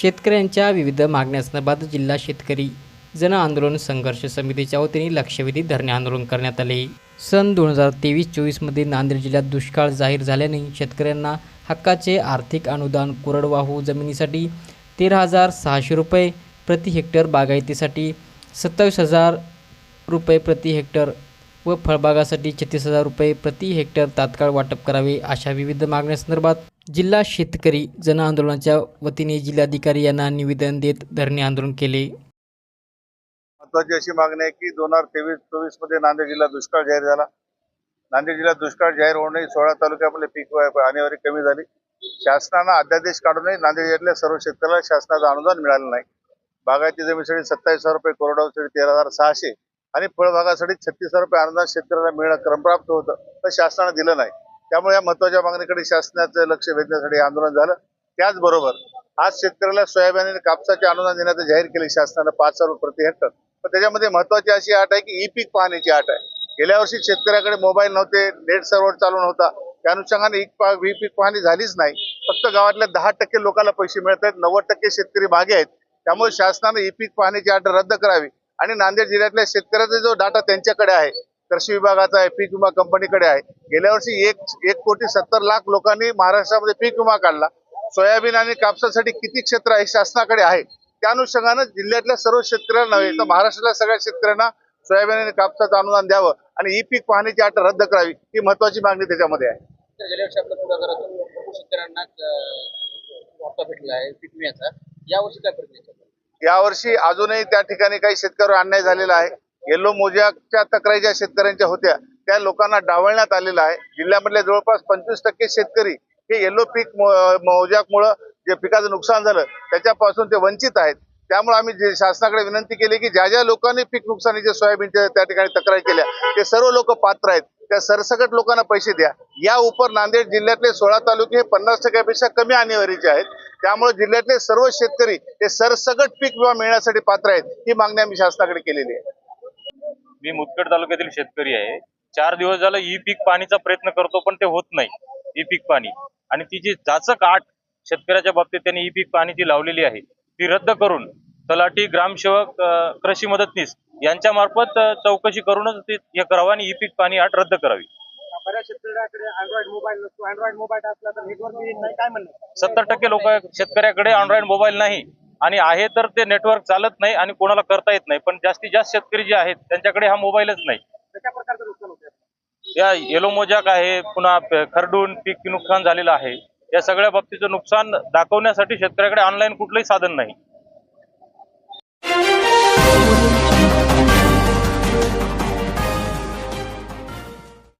शेतकऱ्यांच्या विविध मागण्यासंदर्भात जिल्हा शेतकरी जन आंदोलन संघर्ष समितीच्या वतीने लक्षवेधी धरणे आंदोलन करण्यात आले. सन दोन हजार तेवीस चोवीसमध्ये नांदेड जिल्ह्यात दुष्काळ जाहीर झाल्याने शेतकऱ्यांना हक्काचे आर्थिक अनुदान कोरडवाहू जमिनीसाठी तेरा हजार सहाशे रुपये प्रति हेक्टर बागायतीसाठी सत्तावीस हजार रुपये प्रति हेक्टर व फळबागासाठी छत्तीस हजार रुपये प्रति हेक्टर तात्काळ वाटप करावे अशा विविध मागण्यासंदर्भात जिल्हा शेतकरी जन आंदोलनाच्या वतीने जिल्हाधिकारी यांना निवेदन देत धरणे आंदोलन केले. महत्वाची अशी मागणी आहे की दोन हजार तेवीस चोवीसमध्ये नांदेड जिल्हा दुष्काळ जाहीर झाला. नांदेड जिल्हा दुष्काळ जाहीर होणे सोळा तालुक्यामध्ये पीक आणेवारी कमी झाली. शासनानं अध्यादेश काढूनही नांदेड जिल्ह्यातल्या सर्व शेतकऱ्याला शासनाचं अनुदान मिळालं नाही. बागायती जमिनीसाठी सत्तावीस हजार रुपये कोरडावसाठी तेरा हजार सहाशे आणि फळबागासाठी छत्तीस हजार रुपये अनुदान शेतकऱ्याला मिळणं क्रमप्राप्त होतं. तर शासनानं दिलं नाही. त्यामुळे या महत्त्वाच्या मागणीकडे शासनाचं लक्ष वेधण्यासाठी आंदोलन झालं. त्याचबरोबर आज शेतकऱ्याला सोयाबीन आणि कापसाचे अनुदान देण्याचं जाहीर केले शासनानं पाच हजार प्रति हेक्टर. पण त्याच्यामध्ये महत्वाची अशी अट आहे की ई पीक पाहण्याची अट आहे. गेल्या वर्षी शेतकऱ्याकडे मोबाईल नव्हते नेट सर्व्हर चालू नव्हता. त्या अनुषंगाने ई पा- ई पीक पाहणी झालीच नाही. फक्त गावातल्या दहा टक्के लोकांना पैसे मिळत आहेत नव्वद टक्के शेतकरी मागे आहेत. त्यामुळे शासनानं ई पीक पाहण्याची अट रद्द करावी. आणि नांदेड जिल्ह्यातल्या शेतकऱ्याचा जो डाटा त्यांच्याकडे आहे कृषी विभागाचा आहे पीक विमा कंपनीकडे आहे. गेल्या वर्षी एक एक कोटी सत्तर लाख लोकांनी महाराष्ट्रामध्ये पीक विमा काढला. सोयाबीन आणि कापसासाठी किती क्षेत्र आहे शासनाकडे आहे. त्या अनुषंगानं जिल्ह्यातल्या सर्व शेतकऱ्यांना नव्हे तर महाराष्ट्रातल्या सगळ्या शेतकऱ्यांना सोयाबीन आणि कापसाचं अनुदान द्यावं आणि ई पीक पाहण्याची अट रद्द करावी ही महत्वाची मागणी त्याच्यामध्ये आहे. गेल्या वर्षी आपल्या पुढाकारातून भरपूर शेतकऱ्यांना अं, हप्ता भेटला आहे पीक विम्याचा. यावर्षी काय परिस्थिती आहे? यावर्षी अजूनही त्या ठिकाणी काही शेतकऱ्यावर अन्याय झालेला आहे. येल्लो मोजाच्या तक्रारी ज्या शेतकऱ्यांच्या होत्या त्या लोकांना डावळण्यात आलेला आहे. जिल्ह्यामधले जवळपास पंचवीस टक्के शेतकरी हे येल्लो पीक मोजाकमुळं जे पिकाचं नुकसान झालं त्याच्यापासून ते वंचित आहेत. त्यामुळे आम्ही जे शासनाकडे विनंती केली की ज्या ज्या लोकांनी पीक नुकसानीचे सोयाबीनच्या त्या ठिकाणी तक्रारी केल्या ते सर्व लोक पात्र आहेत. त्या सरसकट लोकांना पैसे द्या. या उपर नांदेड जिल्ह्यातले सोळा तालुके हे पन्नास टक्क्यापेक्षा कमी आणेवारीचे आहेत. त्यामुळे जिल्ह्यातले सर्व शेतकरी हे सरसकट पीक विमा मिळण्यासाठी पात्र आहेत ही मागणी आम्ही शासनाकडे केलेली आहे. मी मुदखेड तालुक्यातील शेतकरी आहे. चार दिवस झालं ई पीक पाणीचा प्रयत्न करतो पण ते होत नाही. ई पीक पाणी. आणि ती जी जाचक आठ शेतकऱ्याच्या बाबतीत त्यांनी ई पीक पाणीची लावलेली आहे ती रद्द करून तलाठी ग्रामसेवक कृषी मदतनीस यांच्या मार्फत चौकशी करूनच ते हे करावं आणि ई पीक पाणी आठ रद्द करावी. बऱ्याच शेतकऱ्याकडे अँड्रॉइड मोबाईल नसतो. अँड्रॉइड मोबाईल असला तर नेटवर्क नाही. काय म्हणणं? सत्तर टक्के लोक शेतकऱ्याकडे अँड्रॉइड मोबाईल नाही. आणि आहे तर ते नेटवर्क चालत नाही आणि कोणाला करता येत नाही. पण जास्तीत जास्त शेतकरी जे आहेत त्यांच्याकडे हा मोबाईलच नाही. या येलो मोजाक आहे पुन्हा खरडून पीक नुकसान झालेलं आहे. या सगळ्या बाबतीचं नुकसान दाखवण्यासाठी शेतकऱ्याकडे ऑनलाईन कुठलंही साधन नाही.